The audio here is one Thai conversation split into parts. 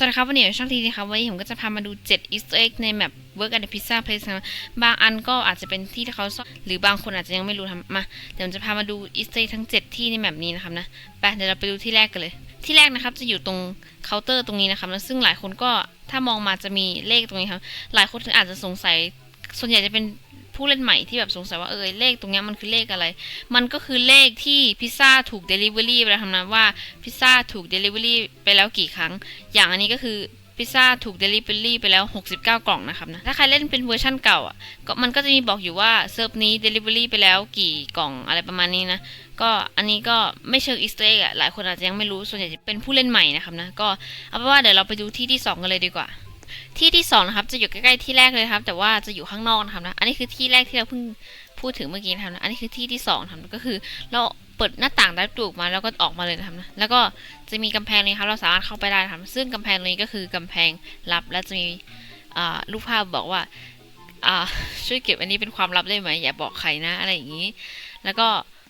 สวัสดีครับวันนี้ช่องทีนะครับวันนี้ผมก็จะพามาดู7 Easter egg ในแมป Work at the Pizza Place นะบางอันก็อาจจะเป็นที่ที่เขาซ่อนหรือบางคนอาจจะยังไม่รู้ทำมาเดี๋ยวผมจะพามาดู Easter egg ทั้ง 7 ที่ในแมปนี้นะครับนะไปเดี๋ยวเราไปดูที่แรกกันเลย ที่แรกนะครับจะอยู่ตรงเคาน์เตอร์ตรงนี้นะครับแล้วซึ่งหลายคนก็ถ้ามองมาจะมีเลขตรงนี้ครับ หลายคนอาจจะสงสัยส่วนใหญ่จะเป็น ผู้เล่นใหม่ที่แบบสงสัยว่าเออเลขตรงเนี้ยมันคือเลขอะไร มันก็คือเลขที่พิซซ่าถูกเดลิเวอรี่ไปแล้วทำนะว่าพิซซ่าถูกเดลิเวอรี่ไปแล้วกี่ครั้ง อย่างอันนี้ก็คือพิซซ่าถูกเดลิเวอรี่ไปแล้ว 69 กล่องนะครับนะถ้าใครเล่นเป็นเวอร์ชั่นเก่าอะก็มันก็จะมีบอกอยู่ว่าเซิร์ฟนี้เดลิเวอรี่ไปแล้วกี่กล่องอะไรประมาณนี้นะก็อันนี้ก็ไม่เชิงอีสเตอร์อะหลายคนอาจจะยังไม่รู้ส่วนใหญ่จะเป็นผู้เล่นใหม่นะครับนะก็เอาเป็นว่าเดี๋ยวเราไปดูที่ที่สองกันเลยดีกว่า ที่ที่สองนะครับ จะอยู่ใกล้ๆที่แรกเลยครับ แต่ว่าจะอยู่ข้างนอกนะครับนะ อันนี้คือที่แรกที่เราเพิ่งพูดถึงเมื่อกี้นะครับนะอันนี้คือที่ที่สองนะครับก็คือเราเปิดหน้าต่างได้ปลูกมาแล้วก็ออกมาเลยนะครับนะแล้วก็จะมีกำแพงนี้ครับ เราสามารถเข้าไปได้นะครับ ซึ่งกำแพงนี้ก็คือกำแพงลับ และจะมีรูปภาพบอกว่าอ่าช่วยเก็บอันนี้เป็นความลับได้ไหมอย่าบอกใครนะอะไรอย่างนี้ แล้วก็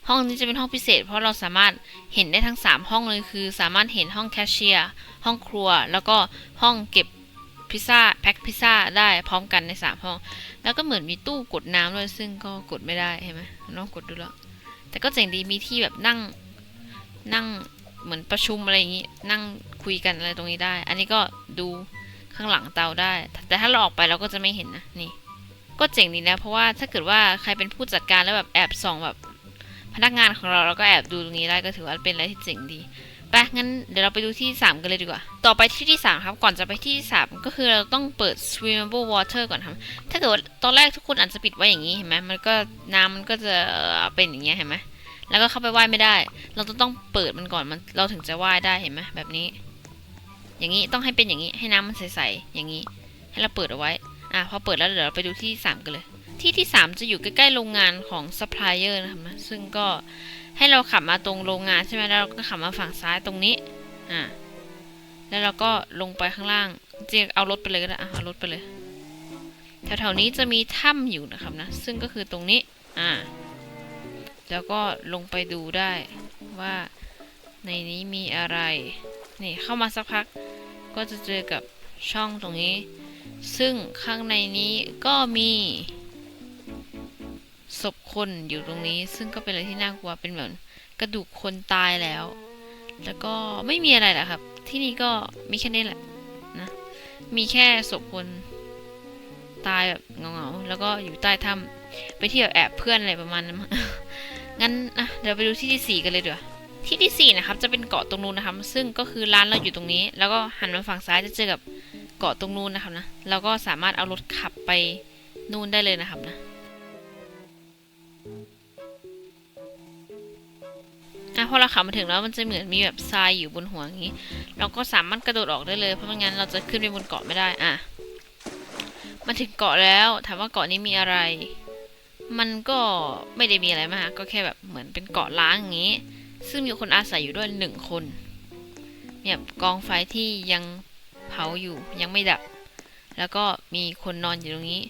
ห้องนี้จะเป็นห้องพิเศษ เพราะเราสามารถเห็นได้ทั้ง 3 ห้องเลยคือ สามารถเห็นห้องแคชเชียร์ห้องครัว แล้วก็ห้องเก็บ พิซซ่าแพ็คพิซซ่าได้พร้อมกันใน3ห้อง แล้วก็เหมือนมีตู้กดน้ำด้วยซึ่งก็กดไม่ได้เห็นไหมลองกดดูแล้ว แต่ก็เจ๋งดีมีที่แบบนั่งนั่งเหมือนประชุมอะไรอย่างนี้ นั่งคุยกันอะไรตรงนี้ได้ อันนี้ก็ดูข้างหลังเตาได้ แต่ถ้าเราออกไปเราก็จะไม่เห็นนะนี่ ก็เจ๋งดีนะ เพราะว่าถ้าเกิดว่าใครเป็นผู้จัดการแล้วแบบแอบส่องแบบพนักงานของเราเราก็แอบดูตรงนี้ได้ก็ถือว่าเป็นอะไรที่เจ๋งดี ไปงั้นเดี๋ยวเราไปดูที่สามกันเลยดีกว่า ต่อไปที่ที่สามครับ ก่อนจะไปที่ที่สามก็คือเราต้องเปิด swimmable water ก่อนครับ ถ้าเกิดว่าตอนแรกทุกคนอาจจะปิดไว้อย่างนี้เห็นไหมมันก็น้ำมันก็จะเอ่อเป็นอย่างเงี้ยเห็นไหมแล้วก็เข้าไปว่ายไม่ได้ เราจะต้องเปิดมันก่อนมันเราถึงจะว่ายได้เห็นไหมแบบนี้ อย่างนี้ต้องให้เป็นอย่างนี้ให้น้ำมันใสๆอย่างนี้ ให้เราเปิดเอาไว้อะพอเปิดแล้วเดี๋ยวเราไปดูที่สามกันเลย ที่ที่สามจะอยู่ใกล้ๆโรงงานของซัพพลายเออร์นะครับนะซึ่งก็ให้เราขับมาตรงโรงงานใช่ไหมแล้วเราก็ขับมาฝั่งซ้ายตรงนี้อ่าแล้วเราก็ลงไปข้างล่างจริงเอารถไปเลยก็ได้เอารถไปเลยแถวๆนี้จะมีถ้ำอยู่นะครับนะ ซึ่งก็คือตรงนี้อ่าแล้วก็ลงไปดูได้ว่าในนี้มีอะไรนี่เข้ามาสักพักก็จะเจอกับช่องตรงนี้ ซึ่งข้างในนี้ก็มี คนอยู่ตรงนี้ ซึ่งก็เป็นอะไรที่น่ากลัวเป็นเหมือนกระดูกคนตายแล้ว แล้วก็ไม่มีอะไรแหละครับ ที่นี่ก็มีแค่นี้แหละนะมีแค่ศพคนตายแบบเงาๆแล้วก็อยู่ใต้ถ้ำไปเที่ยวแอบเพื่อนอะไรประมาณนั้นงั้นนะเดี๋ยวไปดูที่ที่สี่กันเลยดีกว่าที่ที่สี่นะครับ จะเป็นเกาะตรงนู้นนะครับ ซึ่งก็คือร้านเราอยู่ตรงนี้ แล้วก็หันมาฝั่งซ้ายจะเจอกับเกาะตรงนู้นนะครับนะ แล้วก็สามารถเอารถขับไปนู่นได้เลยนะครับนะะพอเราขับมาถึงแล้วมันจะเหมือนมีแบบทรายอยู่บนหัวอย่างนี้ เราก็สามารถกระโดดออกได้เลยเพราะไม่งั้นเราจะขึ้นไปบนเกาะไม่ได้อะมาถึงเกาะแล้วถามว่าเกาะนี้มีอะไร มันก็ไม่ได้มีอะไรมากก็แค่แบบเหมือนเป็นเกาะล้างอย่างนี้ ซึ่งมีคนอาศัยอยู่ด้วยหนึ่งคนเนี่ยกองไฟที่ยังเผาอยู่ยังไม่ดับ แล้วก็มีคนนอนอยู่ตรงนี้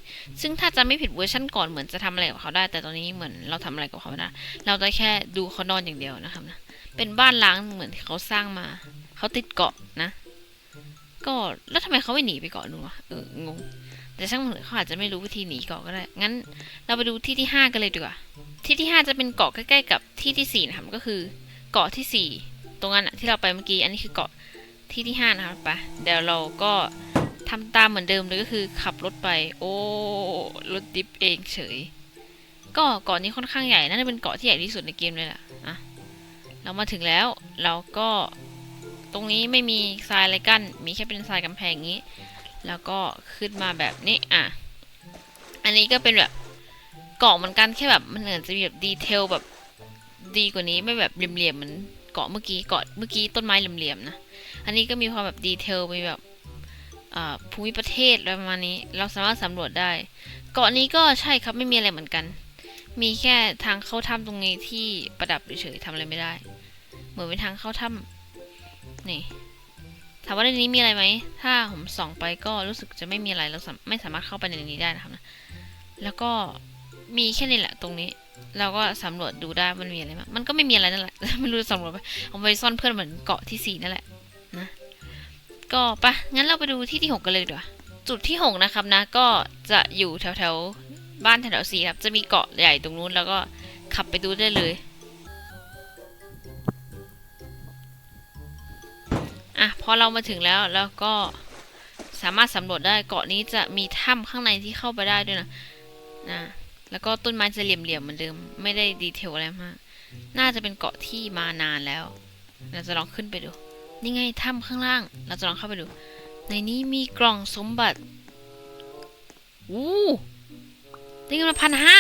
ซึ่งถ้าจะไม่ผิดเวอร์ชั่นก่อนเหมือนจะทำอะไรกับเขาได้ แต่ตอนนี้เหมือนเราทำอะไรกับเขาไม่ได้เราได้แค่ดูเขานอนอย่างเดียวนะครับนะ เป็นบ้านล้างเหมือนที่เขาสร้างมา เขาติดเกาะนะ ก็แล้วทำไมเขาไม่หนีไปเกาะนู้นวะ เอองง แต่ช่างมันเถอะเขาอาจจะไม่รู้วิธีหนีเกาะก็ได้ งั้น เราไปดูที่ที่ห้ากันเลยดีกว่า ที่ที่ห้าจะเป็นเกาะใกล้ๆกับที่ที่สี่นะครับ ก็คือเกาะที่สี่ตรงนั้นอะที่เราไปเมื่อกี้ อันนี้คือเกาะที่ที่ห้านะครับไปเดี๋ยวเราก็ ทำตามเหมือนเดิมเลยก็คือขับรถไป โอ้รถดิฟเองเฉย ก็เกาะนี้ค่อนข้างใหญ่น่าจะเป็นเกาะที่ใหญ่ที่สุดในเกมเลยล่ะอะเรามาถึงแล้วเราก็ตรงนี้ไม่มีทรายอะไรกั้นมีแค่เป็นทรายกำแพงอย่างนี้ แล้วก็ขึ้นมาแบบนี้อะอันนี้ก็เป็นแบบเกาะเหมือนกันแค่แบบมันเหมือนจะมีแบบดีเทลแบบดีกว่านี้ไม่แบบเหลี่ยมๆเหมือนเกาะเมื่อกี้เกาะเมื่อกี้ต้นไม้เหลี่ยมๆนะอันนี้ก็มีความแบบดีเทลมีแบบ ภูมิประเทศอะไรประมาณนี้ เราสามารถสำรวจได้ เกาะนี้ก็ใช่ครับไม่มีอะไรเหมือนกัน มีแค่ทางเข้าถ้ำตรงนี้ที่ประดับเฉยๆทำอะไรไม่ได้ เหมือนเป็นทางเข้าถ้ำนี่ถามว่าในนี้มีอะไรไหม ถ้าผมส่องไปก็รู้สึกจะไม่มีอะไรเราไม่สามารถเข้าไปในนี้ได้นะครับนะ แล้วก็มีแค่นี้แหละตรงนี้ เราก็สำรวจดูได้มันมีอะไรมั้มันก็ไม่มีอะไรนั่นแหละ ไม่รู้จะสำรวจไป เอาไปซ่อนเพื่อนเหมือนเกาะที่สี่นั่นแหละ ก็ปะงั้นเราไปดูที่ที่หกกันเลยดีกว่าจุดที่หกนะครับนะ ก็จะอยู่แถวแถวๆบ้านแถวๆสีครับ จะมีเกาะใหญ่ตรงนู้นแล้วก็ขับไปดูได้เลยอะพอเรามาถึงแล้วแล้วก็สามารถสำรวจได้เกาะนี้จะมีถ้ำข้างในที่เข้าไปได้ด้วยนะนะแล้วก็ต้นไม้จะเหลี่ยมๆเหมือนเดิม ไม่ได้ดีเทลอะไรมาก น่าจะเป็นเกาะที่มานานแล้วเราจะลองขึ้นไปดู นี่ไงถ้ำข้างล่าง เราจะลองเข้าไปดู ในนี้มีกล่องสมบัติอู้ได้เงินมาพันห้า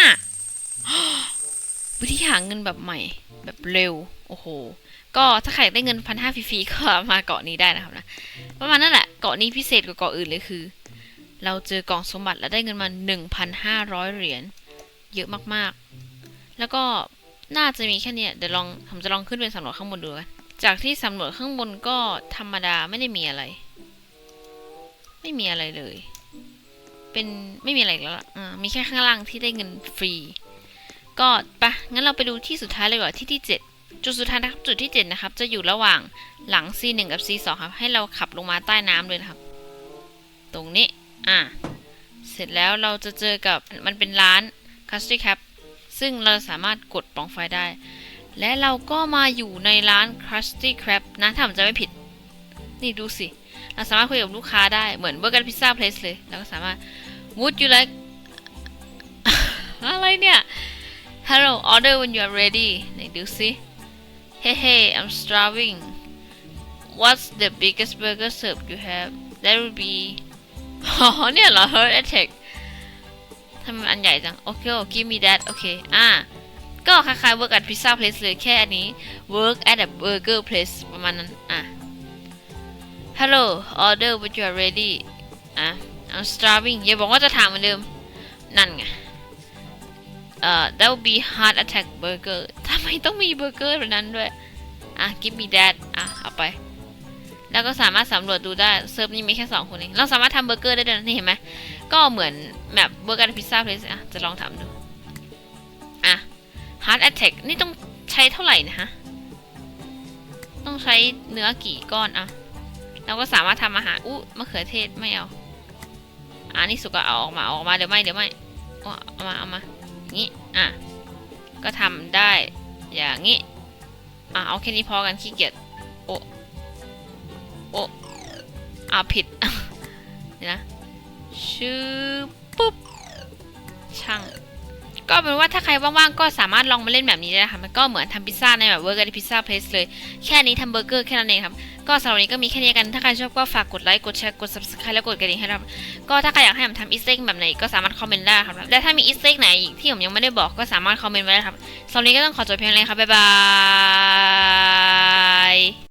วิธีหาเงินแบบใหม่แบบเร็ว โอ้โห ก็ถ้าใครได้เงินพันห้าฟรีๆก็มาเกาะนี้ได้นะครับนะ ประมาณนั่นแหละ เกาะนี้พิเศษกว่าเกาะอื่นเลยคือ เราเจอกล่องสมบัติแล้วได้เงินมา 1,500 เหรียญ เยอะมากๆ แล้วก็น่าจะมีแค่นี้เดี๋ยวลอง ผมจะลองขึ้นไปสำรวจข้างบนดูกัน จากที่สำรวจข้างบนก็ธรรมดาไม่ได้มีอะไร ไม่มีอะไรเลย เป็นไม่มีอะไรแล้วล่ะมีแค่ข้างล่างที่ได้เงินฟรี ก็ปะงั้นเราไปดูที่สุดท้ายเลยว่าที่ที่ 7 จุดสุดท้ายนะครับจุดที่ 7 นะครับ จะอยู่ระหว่างหลัง C1 กับ C2 ครับ ให้เราขับลงมาใต้น้ำเลยนะครับ ตรงนี้ อ่า เสร็จแล้วเราจะเจอกับมันเป็นร้าน c u s t y Cap ซึ่งเราสามารถกดปล่องไฟได้ และเราก็มาอยู่ในร้าน Krusty Krab นะถ้าผมจะไม่ผิด นี่ดูสิ เราสามารถคุยกับลูกค้าได้เหมือน Burger Pizza Place เพลสเลย เราก็สามารถ Would you like อะไรเนี่ย Hello order when you are ready ไหนดูสิ Hey hey I'm starving What's the biggest burger serve you have That would be อ๋อเนี่ยเหรอ Heart attack ทำไมมันอันใหญ่จัง โอเค give me that โอเค อ่า ก็คล้ายๆ work at pizza place เลยแค่อันนี้ work at a burger place ประมาณนั้น อะ Hello order when you are ready อะ I'm starving อย่าบอกว่าจะถามเหมือนเดิม นั่นไง เอ่อ that would be heart attack burger ทำไมต้องมีเบอร์เกอร์แบบนั้นด้วย อะ give me that อะ เอาไป แล้วก็สามารถสำรวจดูได้เซิร์ฟนี้มีแค่สองคนเอง เราสามารถทำเบอร์เกอร์ได้ด้วยนะนี่เห็นไหม ก็เหมือนแบบเบอร์เกอร์พิซซ่าเพลสอะ จะลองทำดู heart attack นี่ต้องใช้เท่าไหร่นะฮะ ต้องใช้เนื้อกี่ก้อนอะเราก็สามารถทำอาหารอู้มะเขือเทศไม่เอาอ่านี่สุกก็เอาออกมาออกมาเดี๋ยวไม่เดี๋ยวไม่เอาเอามาเอามาอย่างนี้อะก็ทำได้อย่างนี้อะเอาแค่นี้พอกันขี้เกียจโอ้โอ้อ่าผิดเดี๋ยวนะชื่อปุ๊บช่าง ก็เป็นว่าถ้าใครว่างๆก็สามารถลองมาเล่นแบบนี้ได้นะคะมันก็เหมือนทำพิซซ่าในแบบเวอร์ก r พิซซ่าเพลสเลย แค่นี้ทำเบอร์เกอร์แค่นั้นเองครับ ก็สำหรับนี้ก็มีแค่นี้กัน ถ้าใครชอบก็ฝากกดไลค์ กดแชร์ กด subscribe แล้วกดกระดิ่งให้เราก็ถ้าใครอยากให้ผมทำอีสเต็กแบบไหนก็สามารถคอมเมนต์ได้ครับ และถ้ามีอีสเต็กไหนอีกที่ผมยังไม่ได้บอกก็สามารถคอมเมนต์ไว้ได้ครับสำหรับนนี้ก็ต้องขอจบเพียงเลยครับบ๊ายบาย